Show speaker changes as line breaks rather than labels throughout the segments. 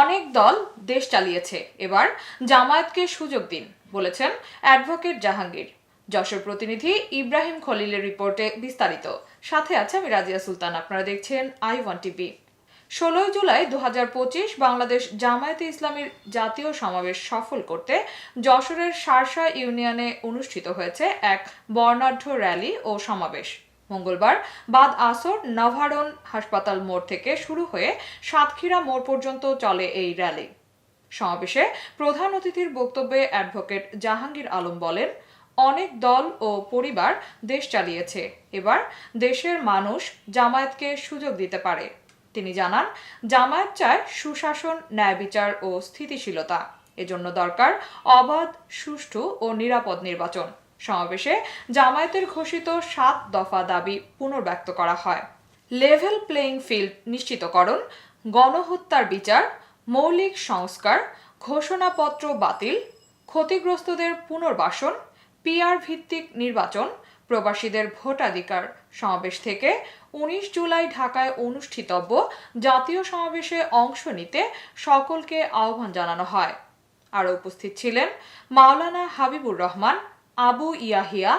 অনেক দল দেশ চালিয়েছে। এবার জামায়াতকে সুযোগ দিন, বলেছেন অ্যাডভোকেট জাহাঙ্গীর। যশোর প্রতিনিধি ইব্রাহিম খলিলের রিপোর্টে বিস্তারিত। সাথে আছে আমি রাজিয়া সুলতান, আপনারা দেখছেন আই ওয়ান টিভি। ষোলোই জুলাই দু হাজার পঁচিশ বাংলাদেশ জামায়াতে ইসলামীর জাতীয় সমাবেশ সফল করতে যশোরের সারসা ইউনিয়নে অনুষ্ঠিত হয়েছে এক বর্ণাঢ্য র্যালি ও সমাবেশ। মঙ্গলবার বাদ আসর নভারন হাসপাতাল মোড় থেকে শুরু হয়ে সাতক্ষীরা মোড় পর্যন্ত চলে এই র্যালি। সমাবেশে প্রধান অতিথির বক্তব্যে অ্যাডভোকেট জাহাঙ্গীর আলম বলেন, অনেক দল ও পরিবার দেশ চালিয়েছে, এবার দেশের মানুষ জামায়াতকে সুযোগ দিতে পারে। তিনি জানান, জামায়াত চায় সুশাসন, ন্যায় বিচার ও স্থিতিশীলতা। এজন্য দরকার অবাধ, সুষ্ঠু ও নিরাপদ নির্বাচন। সমাবেশে জামায়াতের ঘোষিত সাত দফা দাবি পুনর্ব্যক্ত করা হয়। লেভেল প্লেইং ফিল্ড নিশ্চিতকরণ, গণহত্যার বিচার, মৌলিক সংস্কার, ঘোষণাপত্র বাতিল, ক্ষতিগ্রস্তদের পুনর্বাসন পিআর ভিত্তিক নির্বাচন, প্রবাসীদের ভোটাধিকার সমাবেশ থেকে উনিশ জুলাই ঢাকায় অনুষ্ঠিতব্য জাতীয় সমাবেশে অংশ নিতে সকলকে আহ্বান জানানো হয়। আরও উপস্থিত ছিলেন মাওলানা হাবিবুর রহমান আবু ইয়াহিয়া,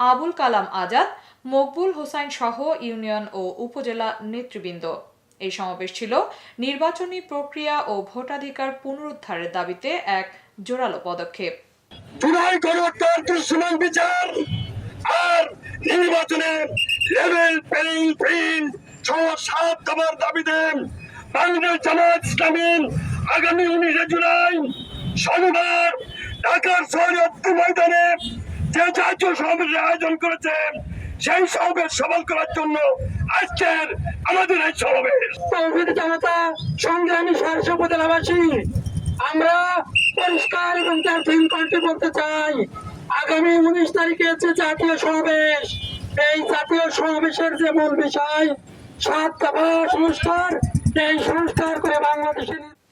আবুল কালাম আজাদ, মকবুল হোসাইন সহ ইউনিয়ন ও উপজেলা নেতৃবৃন্দ। এই সমাবেশ ছিল নির্বাচনী প্রক্রিয়া ও ভোটাধিকার পুনরুদ্ধারের দাবিতে এক জোরালো পদক্ষেপ।
দৃশ্যমান বিচার আর লেভেল প্লেইং ফিল্ড সাত দাবিতে বাংলাদেশ জামাত ইসলামী আগামী উনিশে জুলাই শনিবার ঢাকার শহরত্ব ময়দানে যে জাতীয় সমাবেশের আয়োজন করেছে, সেই সমাবেশ সফল করার জন্য আজকের আমাদের এই সমাবেশ।
জনতা সংগ্রামী সারস্য উপজেলাবাসী, আমরা পরিষ্কার এবং কঠিন কণ্ঠে বলতে চাই, আগামী উনিশ তারিখে যে জাতীয় সমাবেশ, এই জাতীয় সমাবেশের যে মূল বিষয় সাত দফা সংস্কার এই সংস্কার করে বাংলাদেশের